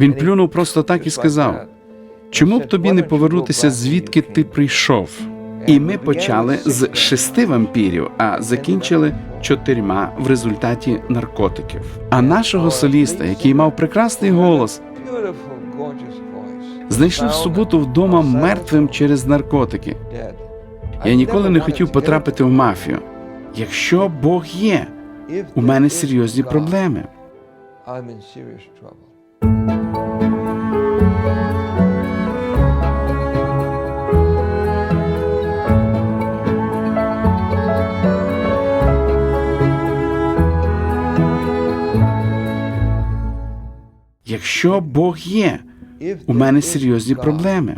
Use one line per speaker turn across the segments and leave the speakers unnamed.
Він плюнув просто так і сказав: Чому б тобі не повернутися звідки ти прийшов? І ми почали з шести вампірів, а закінчили чотирма в результаті наркотиків. А нашого соліста, який мав прекрасний голос, знайшли в суботу вдома мертвим через наркотики. Я ніколи не хотів потрапити в мафію. Якщо Бог є, у мене серйозні проблеми.
I'm in serious trouble.
Якщо Бог є, у мене серйозні проблеми.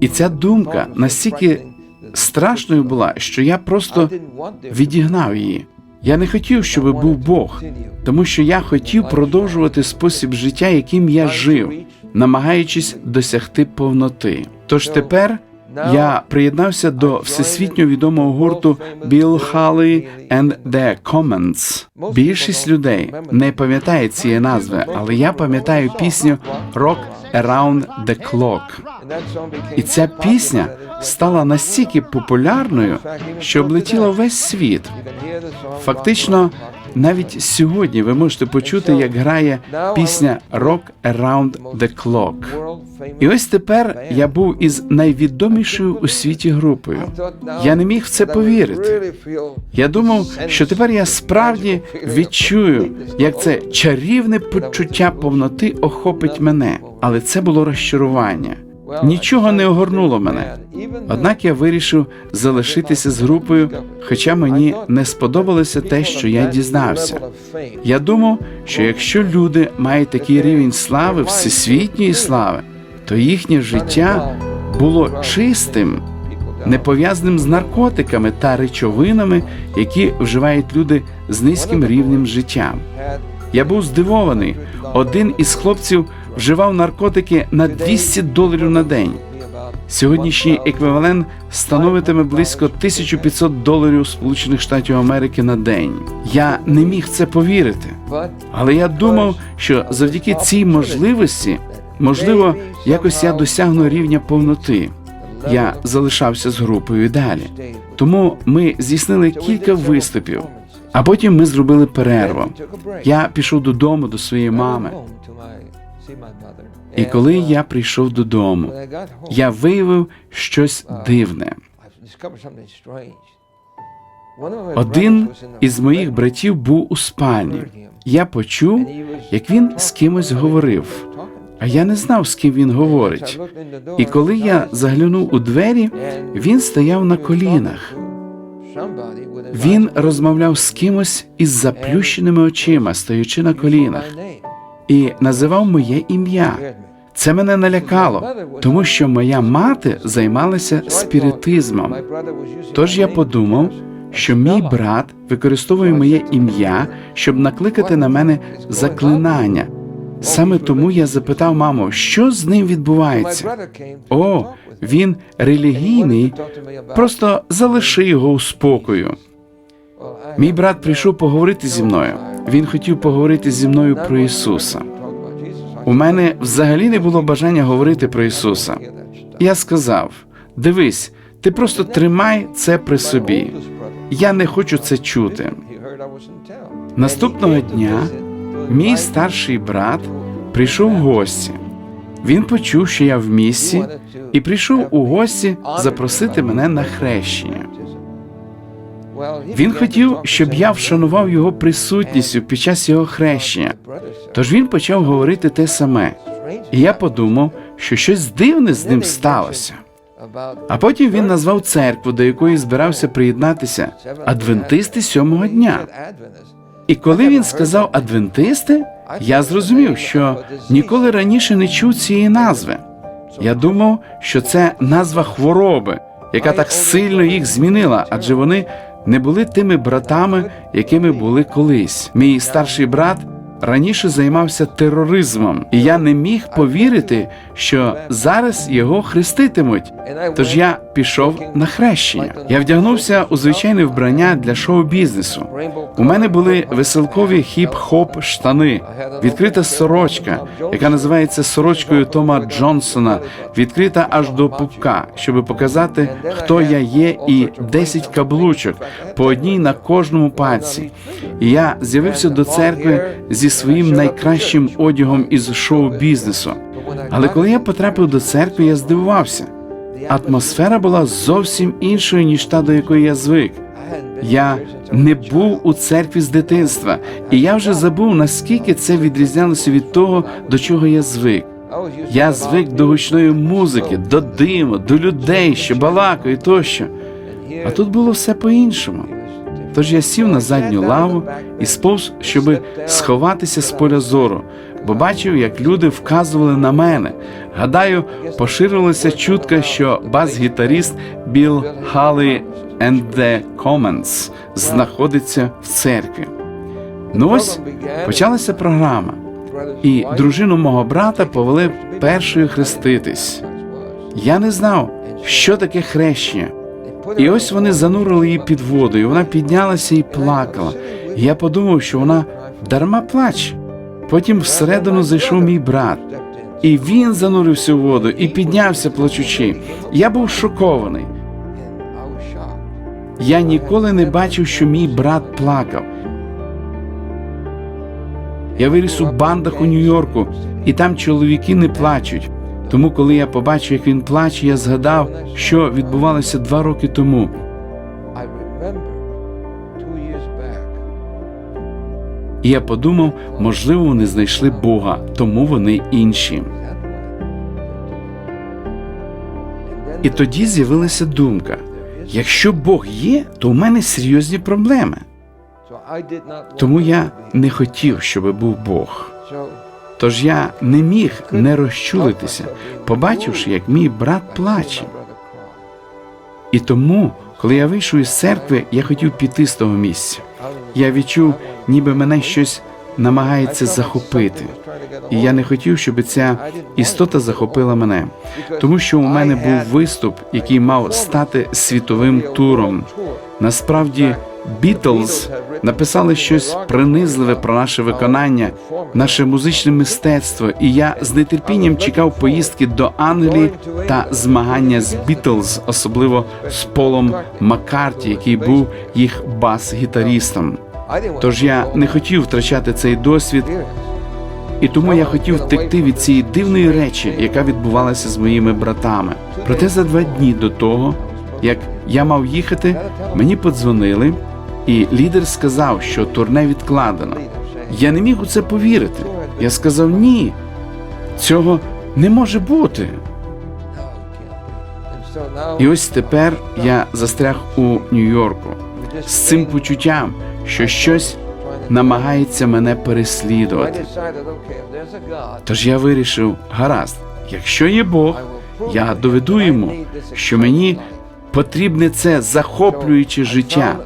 І ця думка настільки страшною була, що я просто відігнав її. Я не хотів, щоб був Бог, тому що я хотів продовжувати спосіб життя, яким я жив, намагаючись досягти повноти. Тож тепер я приєднався до всесвітньо відомого гурту Bill Haley and the Commons. Більшість людей не пам'ятає цієї назви, але я пам'ятаю пісню Rock Around the Clock. І ця пісня стала настільки популярною, що облетіла весь світ. Фактично, навіть сьогодні ви можете почути, як грає пісня Rock Around the Clock. І ось тепер я був із найвідомішою у світі групою. Я не міг в це повірити. Я думав, що тепер я справді відчую, як це чарівне почуття повноти охопить мене, але це було розчарування. Нічого не огорнуло мене. Однак я вирішив залишитися з групою, хоча мені не сподобалося те, що я дізнався. Я думав, що якщо люди мають такий рівень слави, всесвітньої слави, то їхнє життя було чистим, не пов'язаним з наркотиками та речовинами, які вживають люди з низьким рівнем життя. Я був здивований. Один із хлопців вживав наркотики на 200 доларів на день. Сьогоднішній еквівалент становитиме близько 1500 доларів Сполучених Штатів Америки на день. Я не міг це повірити, але я думав, що завдяки цій можливості, можливо, якось я досягну рівня повноти. Я залишався з групою і далі. Тому ми здійснили кілька виступів, а потім ми зробили перерву. Я пішов додому до своєї мами. І коли я прийшов додому, я виявив щось дивне. Один із моїх братів був у спальні. Я почув, як він з кимось говорив, а я не знав, з ким він говорить. І коли я заглянув у двері, він стояв на колінах. Він розмовляв з кимось із заплющеними очима, стоячи на колінах, і називав моє ім'я. Це мене налякало, тому що моя мати займалася спіритизмом. Тож я подумав, що мій брат використовує моє ім'я, щоб накликати на мене заклинання. Саме тому я запитав маму, що з ним відбувається. О, він релігійний, просто залиши його у спокою. Мій брат прийшов поговорити зі мною. Він хотів поговорити зі мною про Ісуса. У мене взагалі не було бажання говорити про Ісуса. Я сказав: дивись, ти просто тримай це при собі. Я не хочу це чути. Наступного дня мій старший брат прийшов в гості. Він почув, що я в місті, і прийшов у гості запросити мене на хрещення. Він хотів, щоб я вшанував його присутністю під час його хрещення. Тож він почав говорити те саме, і я подумав, що щось дивне з ним сталося. А потім він назвав церкву, до якої збирався приєднатися адвентисти сьомого дня. І коли він сказав адвентисти, я зрозумів, що ніколи раніше не чув цієї назви. Я думав, що це назва хвороби, яка так сильно їх змінила, адже вони не були тими братами, якими були колись. Мій старший брат раніше займався тероризмом, і я не міг повірити, що зараз його хреститимуть. Тож я пішов на хрещення. Я вдягнувся у звичайне вбрання для шоу-бізнесу. У мене були веселкові хіп-хоп штани, відкрита сорочка, яка називається сорочкою Тома Джонсона, відкрита аж до пупка, щоб показати, хто я є, і 10 каблучок по одній на кожному пальці. І я з'явився до церкви зі своїм найкращим одягом із шоу-бізнесу. Але коли я потрапив до церкви, я здивувався. Атмосфера була зовсім іншою, ніж та, до якої я звик. Я не був у церкві з дитинства, і я вже забув, наскільки це відрізнялося від того, до чого я звик. Я звик до гучної музики, до диму, до людей, що балакають тощо. А тут було все по-іншому. Тож я сів на задню лаву і сповз, щоби сховатися з поля зору, бо бачив, як люди вказували на мене. Гадаю, поширилася чутка, що бас-гітаріст Біл Халлі and the Commons знаходиться в церкві. Ну ось почалася програма, і дружину мого брата повели першою хреститись. Я не знав, що таке хрещення. І ось вони занурили її під воду, і вона піднялася і плакала. І я подумав, що вона дарма плаче. Потім всередину зайшов мій брат, і він занурився у воду і піднявся плачучи. Я був шокований. Я ніколи не бачив, що мій брат плакав. Я виріс у бандах у Нью-Йорку, і там чоловіки не плачуть. Тому, коли я побачив, як він плаче, я згадав, що відбувалося два роки тому. І я подумав, можливо, вони знайшли Бога, тому вони інші. І тоді з'явилася думка: якщо Бог є, то у мене серйозні проблеми. Тому я не хотів, щоб був Бог. Тож я не міг не розчулитися, побачивши, як мій брат плаче. І тому, коли я вийшов із церкви, я хотів піти з того місця. Я відчув, ніби мене щось намагається захопити. І я не хотів, щоб ця істота захопила мене, тому що у мене був виступ, який мав стати світовим туром. Насправді, Бітлз написали щось принизливе про наше виконання, наше музичне мистецтво, і я з нетерпінням чекав поїздки до Англії та змагання з Бітлз, особливо з Полом Маккарті, який був їх бас-гітарістом. Тож я не хотів втрачати цей досвід, і тому я хотів втекти від цієї дивної речі, яка відбувалася з моїми братами. Проте за два дні до того, як я мав їхати, мені подзвонили, і лідер сказав, що турне відкладено. Я не міг у це повірити. Я сказав ні, цього не може бути. І ось тепер я застряг у Нью-Йорку з цим почуттям, що щось намагається мене переслідувати. Тож я вирішив, гаразд, якщо є Бог, я доведу йому, що мені потрібне це захоплююче життя.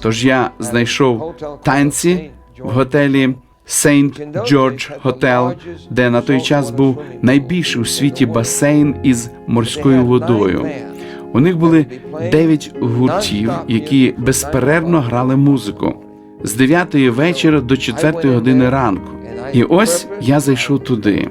Тож я знайшов танці в готелі Сейнт Джордж Хотел, де на той час був найбільший у світі басейн із морською водою. У них були дев'ять гуртів, які безперервно грали музику з 9 вечора до 4 години ранку. І ось я зайшов туди.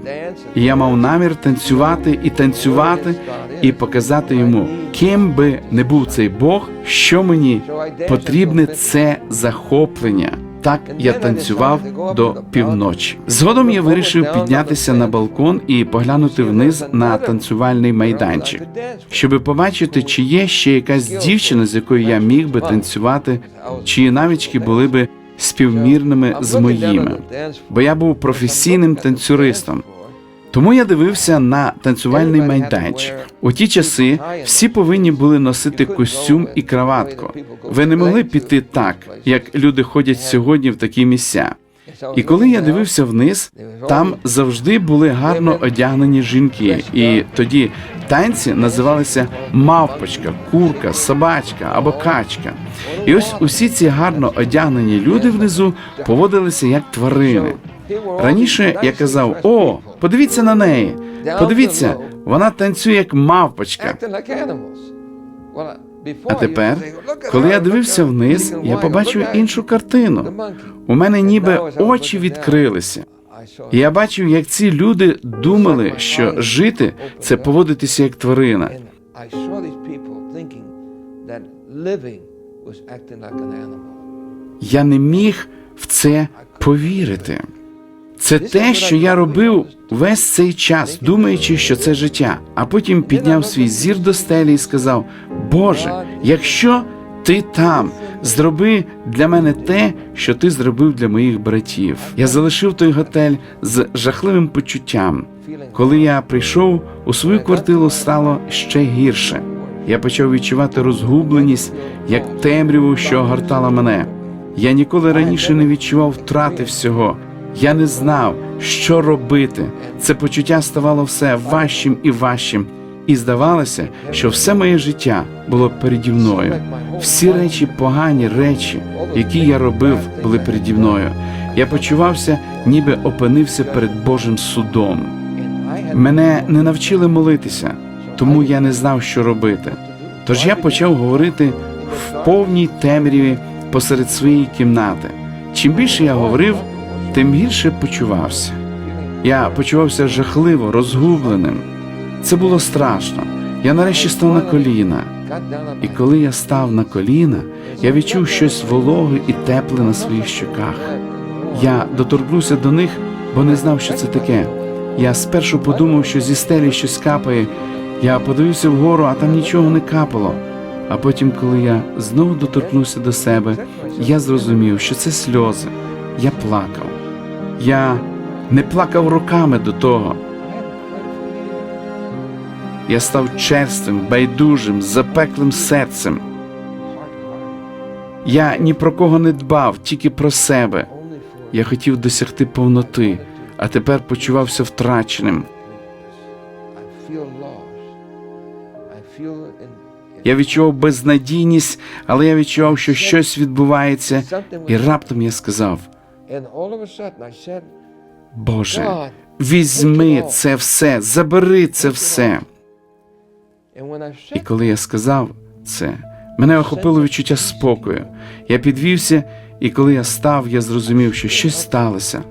І я мав намір танцювати і танцювати, і показати йому, ким би не був цей Бог, що мені потрібне це захоплення. Так я танцював до півночі. Згодом я вирішив піднятися на балкон і поглянути вниз на танцювальний майданчик, щоб побачити, чи є ще якась дівчина, з якою я міг би танцювати, чиї навички були би співмірними з моїми. Бо я був професійним танцюристом. Тому я дивився на танцювальний майданчик. У ті часи всі повинні були носити костюм і краватку. Ви не могли піти так, як люди ходять сьогодні в такі місця. І коли я дивився вниз, там завжди були гарно одягнені жінки, і тоді танці називалися мавпочка, курка, собачка або качка. І ось усі ці гарно одягнені люди внизу поводилися як тварини. Раніше я казав: о, подивіться на неї, подивіться, вона танцює як мавпочка. А тепер, коли я дивився вниз, я побачив іншу картину. У мене ніби очі відкрилися. І я бачив, як ці люди думали, що жити це поводитися як тварина. Я не міг в це повірити. Це те, що я робив весь цей час, думаючи, що це життя. А потім підняв свій зір до стелі і сказав: Боже, якщо ти там, зроби для мене те, що ти зробив для моїх братів. Я залишив той готель з жахливим почуттям. Коли я прийшов у свою квартиру, стало ще гірше. Я почав відчувати розгубленість, як темряву, що огортала мене. Я ніколи раніше не відчував втрати всього. Я не знав, що робити. Це почуття ставало все важчим і важчим, і здавалося, що все моє життя було переді мною. Всі речі, погані речі, які я робив, були переді мною. Я почувався, ніби опинився перед Божим судом. Мене не навчили молитися, тому я не знав, що робити. Тож я почав говорити в повній темряві посеред своєї кімнати. Чим більше я говорив, тим гірше почувався. Я почувався жахливо, розгубленим. Це було страшно. Я нарешті став на коліна. І коли я став на коліна, я відчув щось вологе і тепле на своїх щоках. Я доторкнувся до них, бо не знав, що це таке. Я спершу подумав, що зі стелі щось капає. Я подивився вгору, а там нічого не капало. А потім, коли я знову доторкнувся до себе, я зрозумів, що це сльози. Я плакав. Я не плакав роками до того. Я став черствим, байдужим, запеклим серцем. Я ні про кого не дбав, тільки про себе. Я хотів досягти повноти, а тепер почувався втраченим. Я відчував безнадійність, але я відчував, що щось відбувається, і раптом я сказав: Боже, візьми це все, забери це все. І коли я сказав це, мене охопило відчуття спокою. Я підвівся, і коли я став, я зрозумів, що щось сталося.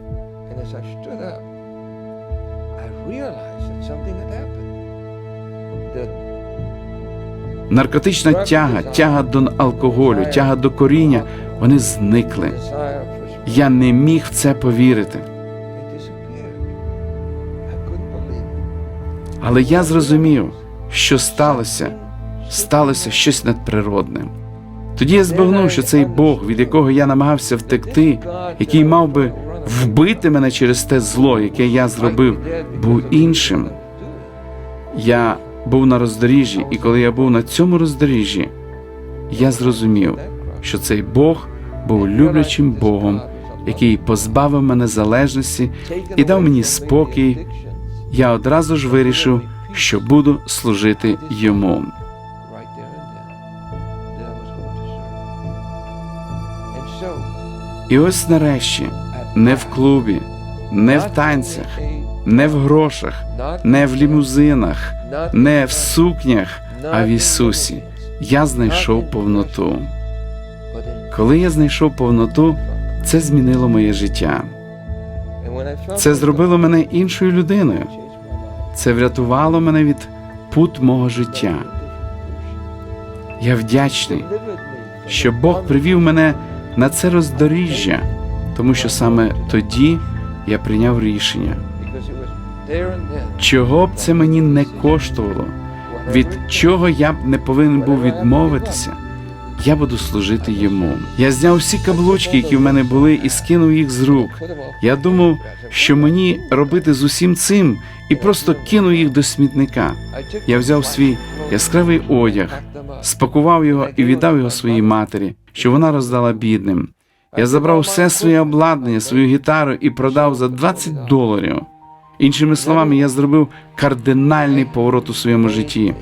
Наркотична тяга, тяга до алкоголю, тяга до коріння, вони зникли. Я не міг в це повірити. Але я зрозумів, що сталося, сталося щось надприродне. Тоді я збагнув, що цей Бог, від якого я намагався втекти, який мав би вбити мене через те зло, яке я зробив, був іншим. Я був на роздоріжжі, і коли я був на цьому роздоріжжі, я зрозумів, що цей Бог був люблячим Богом, який позбавив мене залежності і дав мені спокій. Я одразу ж вирішив, що буду служити йому. І ось нарешті, не в клубі, не в танцях, не в грошах, не в лімузинах, не в сукнях, а в Ісусі. Я знайшов повноту. Коли я знайшов повноту, це змінило моє життя. Це зробило мене іншою людиною. Це врятувало мене від пут мого життя. Я вдячний, що Бог привів мене на це роздоріжжя, тому що саме тоді я прийняв рішення, чого б це мені не коштувало, від чого я б не повинен був відмовитися. Я буду служити йому. Я зняв всі каблучки, які в мене були, і скинув їх з рук. Я думав, що мені робити з усім цим, і просто кинув їх до смітника. Я взяв свій яскравий одяг, спакував його і віддав його своїй матері, що вона роздала бідним. Я забрав все своє обладнання, свою гітару і продав за 20 доларів. Іншими словами, я зробив кардинальний поворот у своєму житті.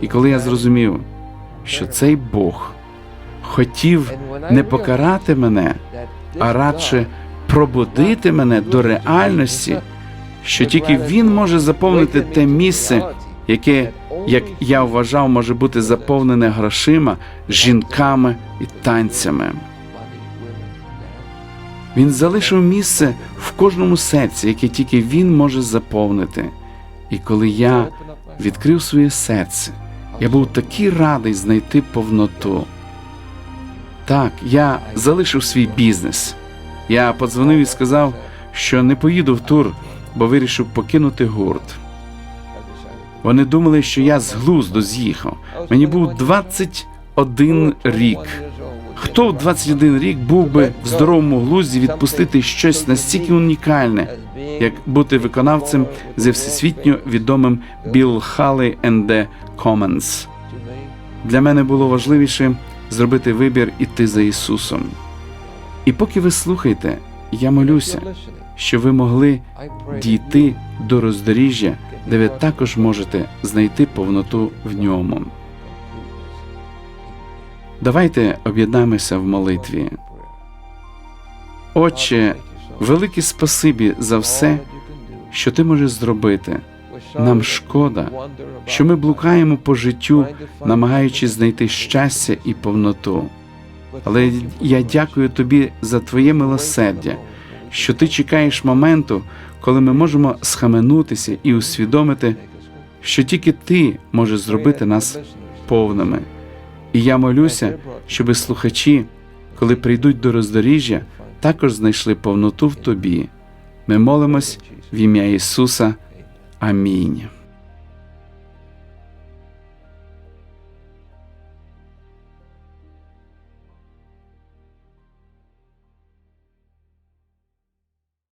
І коли я зрозумів, що цей Бог хотів не покарати мене, а радше пробудити мене до реальності, що тільки він може заповнити те місце, яке як я вважав, може бути заповнене грошима, жінками і танцями. Він залишив місце в кожному серці, яке тільки він може заповнити. І коли я відкрив своє серце, я був такий радий знайти повноту. Так, я залишив свій бізнес. Я подзвонив і сказав, що не поїду в тур, бо вирішив покинути гурт. Вони думали, що я з глузду з'їхав. Мені був 21 рік. Хто в 21 рік був би в здоровому глузді відпустити щось настільки унікальне, як бути виконавцем зі всесвітньо відомим Bill Haley and the Commons? Для мене було важливіше зробити вибір іти за Ісусом. І поки ви слухаєте, я молюся, що ви могли дійти до роздоріжжя, де ви також можете знайти повноту в ньому. Давайте об'єднаємося в молитві. Отче, велике спасибі за все, що ти можеш зробити. Нам шкода, що ми блукаємо по життю, намагаючись знайти щастя і повноту. Але я дякую тобі за твоє милосердя, що ти чекаєш моменту, коли ми можемо схаменутися і усвідомити, що тільки ти можеш зробити нас повними. І я молюся, щоби слухачі, коли прийдуть до роздоріжжя, також знайшли повноту в тобі. Ми молимось в ім'я Ісуса. Амінь.